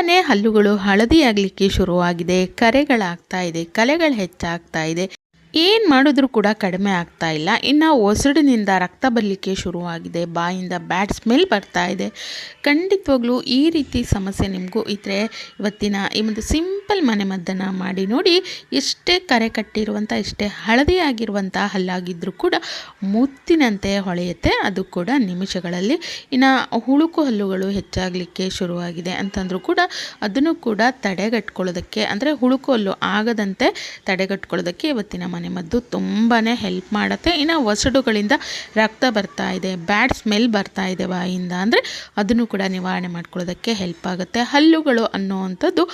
ಹಲ್ಲುಗಳು ಹಳದಿ ಆಗಲಿಕ್ಕೆ ಶುರುವಾಗಿದೆ, ಕರೆಗಳಾಗ್ತಾ ಇದೆ, ಕಲೆಗಳು ಹೆಚ್ಚಾಗ್ತಾ ಇದೆ. ಏನು ಮಾಡಿದ್ರು ಕೂಡ ಕಡಿಮೆ ಆಗ್ತಾ ಇಲ್ಲ. ಇನ್ನು ಒಸಡಿನಿಂದ ರಕ್ತ ಬರಲಿಕ್ಕೆ ಶುರುವಾಗಿದೆ, ಬಾಯಿಂದ ಬ್ಯಾಡ್ ಸ್ಮೆಲ್ ಬರ್ತಾ ಇದೆ. ಖಂಡಿತವಾಗ್ಲೂ ಈ ರೀತಿ ಸಮಸ್ಯೆ ನಿಮಗೂ ಇದ್ದರೆ ಇವತ್ತಿನ ಈ ಒಂದು ಸಿಂಪಲ್ ಮನೆಮದ್ದನ್ನು ಮಾಡಿ ನೋಡಿ ಎಷ್ಟೇ ಕರೆ ಕಟ್ಟಿರುವಂಥ ಎಷ್ಟೇ ಹಳದಿ ಆಗಿರುವಂಥ ಹಲ್ಲಾಗಿದ್ದರೂ ಕೂಡ ಮುತ್ತಿನಂತೆ ಹೊಳೆಯುತ್ತೆ. ಅದು ಕೂಡ ನಿಮಿಷಗಳಲ್ಲಿ ಇನ್ನು ಹುಳುಕು ಹಲ್ಲುಗಳು ಹೆಚ್ಚಾಗಲಿಕ್ಕೆ ಶುರುವಾಗಿದೆ ಅಂತಂದರೂ ಕೂಡ ಅದನ್ನು ಕೂಡ ತಡೆಗಟ್ಕೊಳ್ಳೋದಕ್ಕೆ, ಅಂದರೆ ಹುಳುಕು ಹಲ್ಲು ಆಗದಂತೆ ತಡೆಗಟ್ಕೊಳ್ಳೋದಕ್ಕೆ ಇವತ್ತಿನ ಮನೆಮದ್ದು ತುಂಬಾ ಹೆಲ್ಪ್ ಮಾಡುತ್ತೆ. ಇನ್ನು ಒಸಡುಗಳಿಂದ ರಕ್ತ ಬರ್ತಾ ಇದೆ ಬ್ಯಾಡ್ ಸ್ಮೆಲ್ ಬರ್ತಾ ಇದೆ ಬಾಯಿಂದ, ಅಂದರೆ ಅದನ್ನು ಕೂಡ ನಿವಾರಣೆ ಮಾಡ್ಕೊಳ್ಳೋದಕ್ಕೆ ಹೆಲ್ಪ್ ಆಗುತ್ತೆ. ಹಲ್ಲುಗಳು ಅನ್ನುವಂಥದ್ದು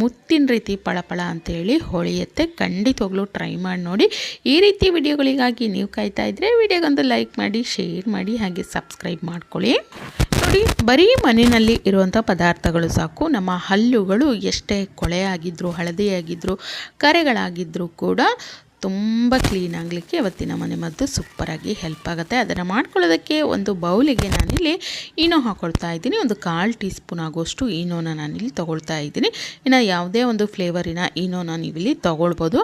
ಮುತ್ತಿನ ರೀತಿ ಪಳಪಳ ಅಂತೇಳಿ ಹೊಳೆಯುತ್ತೆ ಖಂಡಿತವಾಗ್ಲೂ ಟ್ರೈ ಮಾಡಿ ನೋಡಿ. ಈ ರೀತಿ ವಿಡಿಯೋಗಳಿಗಾಗಿ ನೀವು ಕಾಯ್ತಾ ಇದ್ದರೆ ವಿಡಿಯೋಗೊಂದು ಲೈಕ್ ಮಾಡಿ ಶೇರ್ ಮಾಡಿ, ಹಾಗೆ ಸಬ್ಸ್ಕ್ರೈಬ್ ಮಾಡ್ಕೊಳ್ಳಿ. ನೋಡಿ, ಬರೀ ಮನೆಯಲ್ಲಿ ಇರುವಂಥ ಪದಾರ್ಥಗಳು ಸಾಕು. ನಮ್ಮ ಹಲ್ಲುಗಳು ಎಷ್ಟೇ ಕೊಳೆಯಾಗಿದ್ದರೂ ಹಳದಿಯಾಗಿದ್ದರೂ ಕರೆಗಳಾಗಿದ್ದರೂ ಕೂಡ ತುಂಬ ಕ್ಲೀನ್ ಆಗಲಿಕ್ಕೆ ಇವತ್ತಿನ ಮನೆ ಮದ್ದು ಸೂಪರಾಗಿ ಹೆಲ್ಪ್ ಆಗುತ್ತೆ. ಅದನ್ನು ಮಾಡ್ಕೊಳ್ಳೋದಕ್ಕೆ ಒಂದು ಬೌಲಿಗೆ ನಾನಿಲ್ಲಿ ಈನೋ ಹಾಕೊಳ್ತಾ ಇದ್ದೀನಿ. ಒಂದು ಕಾಲು ಟೀ ಸ್ಪೂನ್ ಆಗುವಷ್ಟು ಈನೋನ ನಾನಿಲ್ಲಿ ತೊಗೊಳ್ತಾ ಇದ್ದೀನಿ. ಇನ್ನು ಯಾವುದೇ ಒಂದು ಫ್ಲೇವರಿನ ಈನೋನ ನೀವಿಲ್ಲಿ ತೊಗೊಳ್ಬೋದು.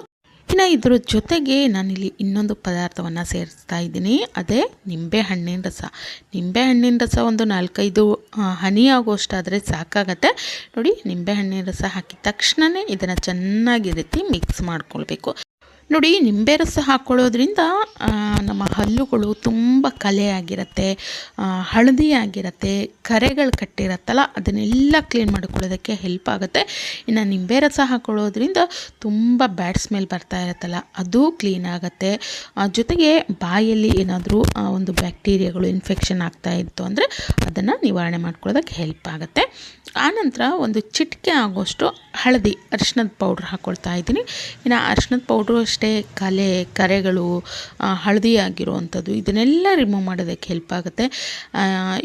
ಇನ್ನು ಇದ್ರ ಜೊತೆಗೆ ನಾನಿಲ್ಲಿ ಇನ್ನೊಂದು ಪದಾರ್ಥವನ್ನು ಸೇರಿಸ್ತಾ ಇದ್ದೀನಿ. ಅದೇ ನಿಂಬೆ ಹಣ್ಣಿನ ರಸ. ನಿಂಬೆ ಹಣ್ಣಿನ ರಸ ಒಂದು ನಾಲ್ಕೈದು ಹನಿ ಆಗುವಷ್ಟಾದರೆ ಸಾಕಾಗತ್ತೆ. ನೋಡಿ, ನಿಂಬೆ ಹಣ್ಣಿನ ರಸ ಹಾಕಿದ ತಕ್ಷಣವೇ ಇದನ್ನು ಚೆನ್ನಾಗಿ ರೀತಿ ಮಿಕ್ಸ್ ಮಾಡ್ಕೊಳ್ಬೇಕು. ನೋಡಿ ನಿಂಬೆ ರಸ ಹಾಕ್ಕೊಳ್ಳೋದ್ರಿಂದ ನಮ್ಮ ಹಲ್ಲುಗಳು ತುಂಬ ಕಲೆಯಾಗಿರುತ್ತೆ ಹಳದಿ ಆಗಿರುತ್ತೆ ಕರೆಗಳು ಕಟ್ಟಿರತ್ತಲ್ಲ, ಅದನ್ನೆಲ್ಲ ಕ್ಲೀನ್ ಮಾಡ್ಕೊಳ್ಳೋದಕ್ಕೆ ಹೆಲ್ಪ್ ಆಗುತ್ತೆ. ಇನ್ನು ನಿಂಬೆ ರಸ ಹಾಕ್ಕೊಳ್ಳೋದ್ರಿಂದ ತುಂಬ ಬ್ಯಾಡ್ ಸ್ಮೆಲ್ ಬರ್ತಾ ಇರುತ್ತಲ್ಲ, ಅದು ಕ್ಲೀನ್ ಆಗುತ್ತೆ. ಜೊತೆಗೆ ಬಾಯಲ್ಲಿ ಏನಾದರೂ ಒಂದು ಬ್ಯಾಕ್ಟೀರಿಯಾಗಳು ಇನ್ಫೆಕ್ಷನ್ ಆಗ್ತಾ ಇತ್ತು ಅಂದರೆ ಅದನ್ನು ನಿವಾರಣೆ ಮಾಡ್ಕೊಳ್ಳೋದಕ್ಕೆ ಹೆಲ್ಪ್ ಆಗುತ್ತೆ. ಆನಂತರ ಒಂದು ಚಿಟಿಕೆ ಆಗೋಷ್ಟು ಹಳದಿ ಅರಿಶಿಣದ ಪೌಡ್ರ್ ಹಾಕ್ಕೊಳ್ತಾ ಇದ್ದೀನಿ. ಇನ್ನು ಅರಿಶಿಣದ ಪೌಡ್ರು ಅಷ್ಟೇ ಕಲೆ, ಕರೆಗಳು ಹಳದಿಯಾಗಿರುವಂಥದ್ದು, ಇದನ್ನೆಲ್ಲ ರಿಮೂವ್ ಮಾಡೋದಕ್ಕೆ ಹೆಲ್ಪ್ ಆಗುತ್ತೆ.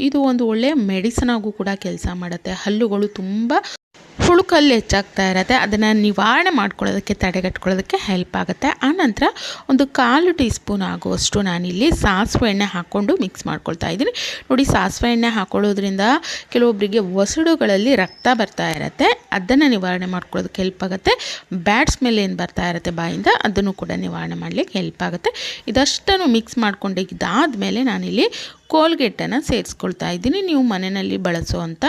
ಇದು ಒಂದು ಒಳ್ಳೆಯ ಮೆಡಿಸನ್ ಆಗೂ ಕೂಡ ಕೆಲಸ ಮಾಡುತ್ತೆ. ಹಲ್ಲುಗಳು ತುಂಬ ಹುಳುಕಲ್ಲಿ ಹೆಚ್ಚಾಗ್ತಾ ಇರತ್ತೆ. ಅದನ್ನು ನಿವಾರಣೆ ಮಾಡ್ಕೊಳ್ಳೋದಕ್ಕೆ, ತಡೆಗಟ್ಕೊಳ್ಳೋದಕ್ಕೆ ಹೆಲ್ಪ್ ಆಗುತ್ತೆ. ಆನಂತರ ಒಂದು ಕಾಲು ಟೀ ಸ್ಪೂನ್ ಆಗುವಷ್ಟು ನಾನಿಲ್ಲಿ ಸಾಸಿವೆ ಎಣ್ಣೆ ಹಾಕ್ಕೊಂಡು ಮಿಕ್ಸ್ ಮಾಡ್ಕೊಳ್ತಾ ಇದ್ದೀನಿ. ನೋಡಿ ಸಾಸಿವೆ ಎಣ್ಣೆ ಹಾಕೊಳ್ಳೋದ್ರಿಂದ ಕೆಲವೊಬ್ಬರಿಗೆ ಒಸಡುಗಳಲ್ಲಿ ರಕ್ತ ಬರ್ತಾ ಇರತ್ತೆ. ಅದನ್ನು ನಿವಾರಣೆ ಮಾಡ್ಕೊಳ್ಳೋದಕ್ಕೆ ಹೆಲ್ಪ್ ಆಗುತ್ತೆ. ಬ್ಯಾಡ್ ಸ್ಮೆಲ್ ಏನು ಬರ್ತಾ ಇರುತ್ತೆ ಬಾಯಿಂದ, ಅದನ್ನು ಕೂಡ ನಿವಾರಣೆ ಮಾಡಲಿಕ್ಕೆ ಹೆಲ್ಪ್ ಆಗುತ್ತೆ. ಇದಷ್ಟನ್ನು ಮಿಕ್ಸ್ ಮಾಡ್ಕೊಂಡಿದ್ದಾದಮೇಲೆ ನಾನಿಲ್ಲಿ ಕೋಲ್ಗೇಟನ್ನು ಸೇರಿಸ್ಕೊಳ್ತಾ ಇದ್ದೀನಿ. ನೀವು ಮನೆಯಲ್ಲಿ ಬಳಸುವಂಥ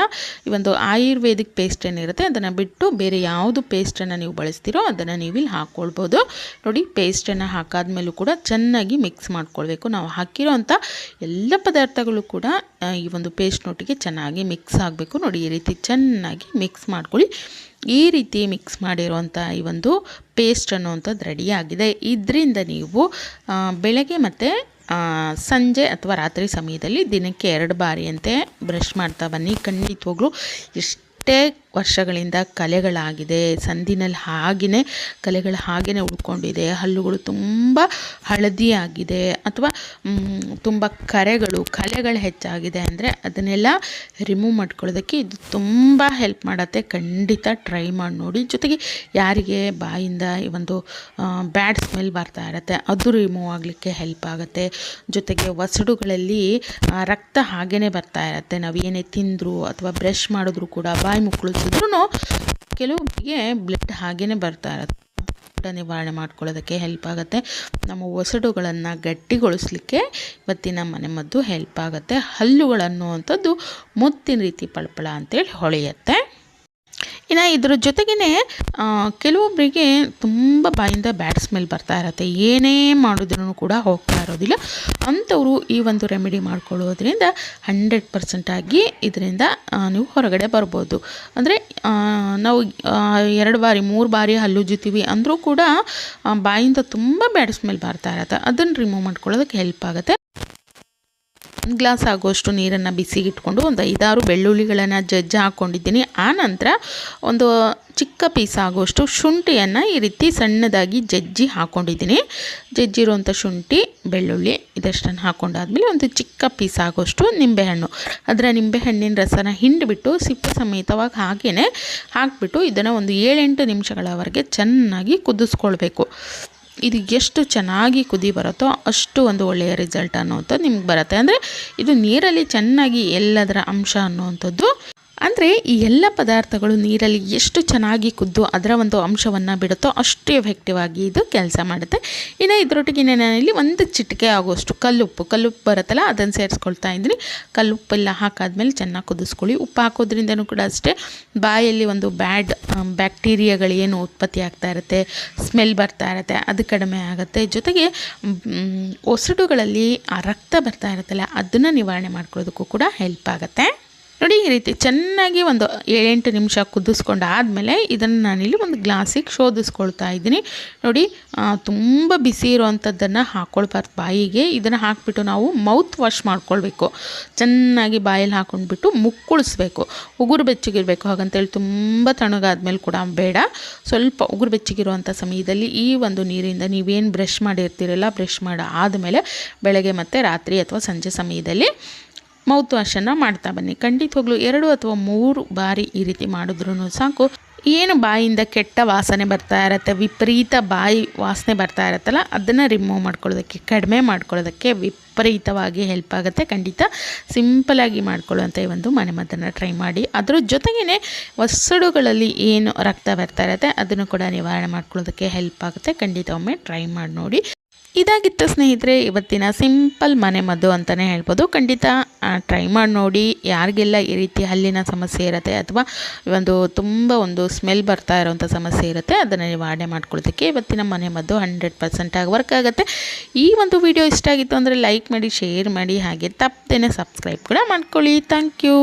ಈ ಒಂದು ಆಯುರ್ವೇದಿಕ್ ಪೇಸ್ಟ್ ಏನಿರುತ್ತೆ, ಅದನ್ನು ಬಿಟ್ಟು ಬೇರೆ ಯಾವುದು ಪೇಸ್ಟನ್ನು ನೀವು ಬಳಸ್ತೀರೋ ಅದನ್ನು ನೀವು ಇಲ್ಲಿ ಹಾಕ್ಕೊಳ್ಬೋದು ನೋಡಿ ಪೇಸ್ಟನ್ನು ಹಾಕಾದ್ಮೇಲೂ ಕೂಡ ಚೆನ್ನಾಗಿ ಮಿಕ್ಸ್ ಮಾಡ್ಕೊಳ್ಬೇಕು. ನಾವು ಹಾಕಿರೋವಂಥ ಎಲ್ಲ ಪದಾರ್ಥಗಳು ಕೂಡ ಈ ಒಂದು ಪೇಸ್ಟ್ನೊಟ್ಟಿಗೆ ಚೆನ್ನಾಗಿ ಮಿಕ್ಸ್ ಆಗಬೇಕು. ನೋಡಿ, ಈ ರೀತಿ ಚೆನ್ನಾಗಿ ಮಿಕ್ಸ್ ಮಾಡ್ಕೊಳ್ಳಿ. ಈ ರೀತಿ ಮಿಕ್ಸ್ ಮಾಡಿರುವಂಥ ಈ ಒಂದು ಪೇಸ್ಟ್ ಅನ್ನುವಂಥದ್ದು ರೆಡಿಯಾಗಿದೆ ಇದರಿಂದ ನೀವು ಬೆಳಗ್ಗೆ ಮತ್ತು ಸಂಜೆ ಅಥವಾ ರಾತ್ರಿ ಸಮಯದಲ್ಲಿ ದಿನಕ್ಕೆ ಎರಡು ಬಾರಿಯಂತೆ ಬ್ರಷ್ ಮಾಡ್ತಾ ಬನ್ನಿ. ಖಂಡಿತವಾಗ್ಲೂ ಎಷ್ಟೇ ವರ್ಷಗಳಿಂದ ಕಲೆಗಳಾಗಿದೆ, ಸಂದಿನಲ್ಲಿ ಹಾಗೆಯೇ ಕಲೆಗಳು ಹಾಗೆಯೇ ಉಳ್ಕೊಂಡಿದೆ, ಹಲ್ಲುಗಳು ತುಂಬ ಹಳದಿಯಾಗಿದೆ ಅಥವಾ ತುಂಬ ಕರೆಗಳು, ಕಲೆಗಳು ಹೆಚ್ಚಾಗಿದೆ ಅಂದರೆ ಅದನ್ನೆಲ್ಲ ರಿಮೂವ್ ಮಾಡ್ಕೊಳ್ಳೋದಕ್ಕೆ ಇದು ತುಂಬ ಹೆಲ್ಪ್ ಮಾಡುತ್ತೆ. ಖಂಡಿತ ಟ್ರೈ ಮಾಡಿ ನೋಡಿ. ಜೊತೆಗೆ ಯಾರಿಗೆ ಬಾಯಿಂದ ಈ ಒಂದು ಬ್ಯಾಡ್ ಸ್ಮೆಲ್ ಬರ್ತಾ ಇರುತ್ತೆ, ಅದು ರಿಮೂವ್ ಆಗಲಿಕ್ಕೆ ಹೆಲ್ಪ್ ಆಗುತ್ತೆ. ಜೊತೆಗೆ ವಸಡುಗಳಲ್ಲಿ ರಕ್ತ ಹಾಗೇ ಬರ್ತಾ ಇರುತ್ತೆ. ನಾವು ಏನೇ ತಿಂದರೂ ಅಥವಾ ಬ್ರಷ್ ಮಾಡಿದ್ರು ಕೂಡ ಬಾಯಿ ಮುಕ್ಕಳಿಸಿದ್ರು ಕೆಲವೊಬ್ಬರಿಗೆ ಬ್ಲಡ್ ಹಾಗೇ ಬರ್ತಾ ಇರುತ್ತೆ. ನಿವಾರಣೆ ಮಾಡ್ಕೊಳ್ಳೋದಕ್ಕೆ ಹೆಲ್ಪ್ ಆಗುತ್ತೆ. ನಮ್ಮ ಒಸಡುಗಳನ್ನು ಗಟ್ಟಿಗೊಳಿಸ್ಲಿಕ್ಕೆ ಇವತ್ತಿನ ಮನೆಮದ್ದು ಹೆಲ್ಪ್ ಆಗುತ್ತೆ. ಹಲ್ಲುಗಳನ್ನುವಂಥದ್ದು ಮುತ್ತಿನ ರೀತಿ ಪಳಪಳ ಅಂತೇಳಿ ಹೊಳೆಯುತ್ತೆ. ಇನ್ನು ಇದ್ರ ಜೊತೆಗೇ ಕೆಲವೊಬ್ಬರಿಗೆ ತುಂಬ ಬಾಯಿಂದ ಬ್ಯಾಡ್ ಸ್ಮೆಲ್ ಬರ್ತಾ ಇರತ್ತೆ. ಏನೇ ಮಾಡಿದ್ರೂ ಕೂಡ ಹೋಗ್ತಾ ಇರೋದಿಲ್ಲ. ಅಂಥವರು ಈ ಒಂದು ರೆಮಿಡಿ ಮಾಡ್ಕೊಳ್ಳೋದ್ರಿಂದ ಹಂಡ್ರೆಡ್ ಪರ್ಸೆಂಟಾಗಿ ಇದರಿಂದ ನೀವು ಹೊರಗಡೆ ಬರ್ಬೋದು. ಅಂದರೆ ನಾವು ಎರಡು ಬಾರಿ, ಮೂರು ಬಾರಿ ಹಲ್ಲುಜ್ಜುತ್ತೀವಿ ಅಂದರೂ ಕೂಡ ಬಾಯಿಂದ ತುಂಬ ಬ್ಯಾಡ್ ಸ್ಮೆಲ್ ಬರ್ತಾ ಇರತ್ತೆ. ಅದನ್ನು ರಿಮೂವ್ ಮಾಡ್ಕೊಳ್ಳೋದಕ್ಕೆ ಹೆಲ್ಪ್ ಆಗುತ್ತೆ. ಒಂದು ಗ್ಲಾಸ್ ಆಗುವಷ್ಟು ನೀರನ್ನು ಬಿಸಿಗಿಟ್ಕೊಂಡು ಒಂದು ಐದಾರು ಬೆಳ್ಳುಳ್ಳಿಗಳನ್ನು ಜಜ್ಜಿ ಹಾಕ್ಕೊಂಡಿದ್ದೀನಿ ಆನಂತರ ಒಂದು ಚಿಕ್ಕ ಪೀಸ್ ಆಗುವಷ್ಟು ಶುಂಠಿಯನ್ನು ಈ ರೀತಿ ಸಣ್ಣದಾಗಿ ಜಜ್ಜಿ ಹಾಕ್ಕೊಂಡಿದ್ದೀನಿ ಜಜ್ಜಿರುವಂಥ ಶುಂಠಿ, ಬೆಳ್ಳುಳ್ಳಿ ಇದಷ್ಟನ್ನು ಹಾಕ್ಕೊಂಡಾದ್ಮೇಲೆ ಒಂದು ಚಿಕ್ಕ ಪೀಸ್ ಆಗುವಷ್ಟು ನಿಂಬೆಹಣ್ಣು. ಅದರ ನಿಂಬೆಹಣ್ಣಿನ ರಸನ ಹಿಂಡಿಬಿಟ್ಟು ಸಿಪ್ಪೆ ಸಮೇತವಾಗಿ ಹಾಗೆಯೇ ಹಾಕಿಬಿಟ್ಟು ಇದನ್ನು ಒಂದು ಏಳೆಂಟು ನಿಮಿಷಗಳವರೆಗೆ ಚೆನ್ನಾಗಿ ಕುದಿಸ್ಕೊಳ್ಬೇಕು. ಇದು ಎಷ್ಟು ಚೆನ್ನಾಗಿ ಕುದಿ ಬರುತ್ತೋ ಅಷ್ಟು ಒಂದು ಒಳ್ಳೆಯ ರಿಸಲ್ಟ್ ಅನ್ನುವಂಥದ್ದು ನಿಮ್ಗೆ ಬರುತ್ತೆ. ಅಂದರೆ ಇದು ನೀರಲ್ಲಿ ಚೆನ್ನಾಗಿ ಎಲ್ಲದರ ಅಂಶ ಅನ್ನುವಂಥದ್ದು ಅಂದರೆ ಈ ಎಲ್ಲ ಪದಾರ್ಥಗಳು ನೀರಲ್ಲಿ ಎಷ್ಟು ಚೆನ್ನಾಗಿ ಕುದ್ದು ಅದರ ಒಂದು ಅಂಶವನ್ನು ಬಿಡುತ್ತೋ ಅಷ್ಟು ಎಫೆಕ್ಟಿವ್ ಆಗಿ ಇದು ಕೆಲಸ ಮಾಡುತ್ತೆ. ಇನ್ನು ಇದರೊಟ್ಟಿಗೆ ನಾನಿಲ್ಲಿ ಒಂದು ಚಿಟಿಕೆ ಆಗೋಷ್ಟು ಕಲ್ಲುಪ್ಪು ಕಲ್ಲುಪ್ಪು ಬರುತ್ತಲ್ಲ ಅದನ್ನು ಸೇರಿಸ್ಕೊಳ್ತಾ ಇದ್ದೀನಿ. ಕಲ್ಲುಪ್ಪೆಲ್ಲ ಹಾಕಾದ್ಮೇಲೆ ಚೆನ್ನಾಗಿ ಕುದಿಸ್ಕೊಳ್ಳಿ. ಉಪ್ಪು ಹಾಕೋದ್ರಿಂದನೂ ಕೂಡ ಅಷ್ಟೇ ಬಾಯಲ್ಲಿ ಒಂದು ಬ್ಯಾಡ್ ಏನು ಉತ್ಪತ್ತಿ ಆಗ್ತಾ ಇರುತ್ತೆ, ಸ್ಮೆಲ್ ಬರ್ತಾ ಇರುತ್ತೆ, ಅದು ಕಡಿಮೆ ಆಗುತ್ತೆ. ಜೊತೆಗೆ ಒಸಡುಗಳಲ್ಲಿ ಆ ರಕ್ತ ಬರ್ತಾ ಇರುತ್ತಲ್ಲ, ಅದನ್ನು ನಿವಾರಣೆ ಮಾಡ್ಕೊಳ್ಳೋದಕ್ಕೂ ಕೂಡ ಹೆಲ್ಪ್ ಆಗುತ್ತೆ. ನೋಡಿ ಈ ರೀತಿ ಚೆನ್ನಾಗಿ ಒಂದು ಏಳೆಂಟು ನಿಮಿಷ ಕುದಿಸ್ಕೊಂಡು ಆದಮೇಲೆ ಇದನ್ನು ನಾನಿಲ್ಲಿ ಒಂದು ಗ್ಲಾಸಿಗೆ ಶೋಧಿಸ್ಕೊಳ್ತಾ ಇದ್ದೀನಿ. ನೋಡಿ ತುಂಬ ಬಿಸಿ ಇರುವಂಥದ್ದನ್ನು ಹಾಕ್ಕೊಳ್ಬಾರ್ದು ಬಾಯಿಗೆ. ಇದನ್ನು ಹಾಕಿಬಿಟ್ಟು ನಾವು ಮೌತ್ ವಾಶ್ ಮಾಡ್ಕೊಳ್ಬೇಕು. ಚೆನ್ನಾಗಿ ಬಾಯಲ್ಲಿ ಹಾಕೊಂಡ್ಬಿಟ್ಟು ಮುಕ್ಕುಳಿಸ್ಬೇಕು. ಉಗುರು ಬೆಚ್ಚಗಿರಬೇಕು. ಹಾಗಂತೇಳಿ ತುಂಬ ತಣ್ಣಗಾದ್ಮೇಲೆ ಕೂಡ ಬೇಡ. ಸ್ವಲ್ಪ ಉಗುರು ಬೆಚ್ಚಗಿರುವಂಥ ಸಮಯದಲ್ಲಿ ಈ ಒಂದು ನೀರಿಂದ ನೀವೇನು ಬ್ರಷ್ ಮಾಡಿರ್ತೀರಲ್ಲ, ಬ್ರಷ್ ಮಾಡಿ ಆದಮೇಲೆ ಬೆಳಗ್ಗೆ ಮತ್ತು ರಾತ್ರಿ ಅಥವಾ ಸಂಜೆ ಸಮಯದಲ್ಲಿ ಮೌತ್ ವಾಶನ್ನು ಮಾಡ್ತಾ ಬನ್ನಿ. ಖಂಡಿತವಾಗ್ಲೂ ಎರಡು ಅಥವಾ ಮೂರು ಬಾರಿ ಈ ರೀತಿ ಮಾಡಿದ್ರೂ ಸಾಕು. ಏನು ಬಾಯಿಂದ ಕೆಟ್ಟ ವಾಸನೆ ಬರ್ತಾ ಇರತ್ತೆ, ವಿಪರೀತ ಬಾಯಿ ವಾಸನೆ ಬರ್ತಾ ಇರತ್ತಲ್ಲ, ಅದನ್ನು ರಿಮೂವ್ ಮಾಡ್ಕೊಳ್ಳೋದಕ್ಕೆ, ಕಡಿಮೆ ಮಾಡ್ಕೊಳ್ಳೋದಕ್ಕೆ ವಿಪರೀತವಾಗಿ ಹೆಲ್ಪ್ ಆಗುತ್ತೆ. ಖಂಡಿತ ಸಿಂಪಲಾಗಿ ಮಾಡ್ಕೊಳ್ಳುವಂಥ ಈ ಒಂದು ಮನೆಮದ್ದನ್ನು ಟ್ರೈ ಮಾಡಿ. ಅದ್ರ ಜೊತೆಗೇ ಒಸಡುಗಳಲ್ಲಿ ಏನು ರಕ್ತ ಬರ್ತಾ ಇರತ್ತೆ, ಅದನ್ನು ಕೂಡ ನಿವಾರಣೆ ಮಾಡ್ಕೊಳ್ಳೋದಕ್ಕೆ ಹೆಲ್ಪ್ ಆಗುತ್ತೆ. ಖಂಡಿತ ಒಮ್ಮೆ ಟ್ರೈ ಮಾಡಿ ನೋಡಿ. ಇದಾಗಿತ್ತು ಸ್ನೇಹಿತರೆ, ಇವತ್ತಿನ ಸಿಂಪಲ್ ಮನೆ ಮದ್ದು ಅಂತಲೇ ಹೇಳ್ಬೋದು. ಖಂಡಿತ ಟ್ರೈ ಮಾಡಿ ನೋಡಿ. ಯಾರಿಗೆಲ್ಲ ಈ ರೀತಿ ಹಲ್ಲಿನ ಸಮಸ್ಯೆ ಇರುತ್ತೆ ಅಥವಾ ಒಂದು ತುಂಬ ಒಂದು ಸ್ಮೆಲ್ ಬರ್ತಾ ಇರೋವಂಥ ಸಮಸ್ಯೆ ಇರುತ್ತೆ, ಅದನ್ನು ನಿವಾರಣೆ ಮಾಡ್ಕೊಳ್ಳೋದಕ್ಕೆ ಇವತ್ತಿನ ಮನೆ ಮದ್ದು ಹಂಡ್ರೆಡ್ ಪರ್ಸೆಂಟಾಗಿ ವರ್ಕ್ ಆಗುತ್ತೆ. ಈ ಒಂದು ವಿಡಿಯೋ ಇಷ್ಟ ಆಗಿತ್ತು ಅಂದರೆ ಲೈಕ್ ಮಾಡಿ ಶೇರ್ ಮಾಡಿ, ಹಾಗೆ ತಪ್ಪದೇನೆ ಸಬ್ಸ್ಕ್ರೈಬ್ ಕೂಡ ಮಾಡ್ಕೊಳ್ಳಿ. Thank you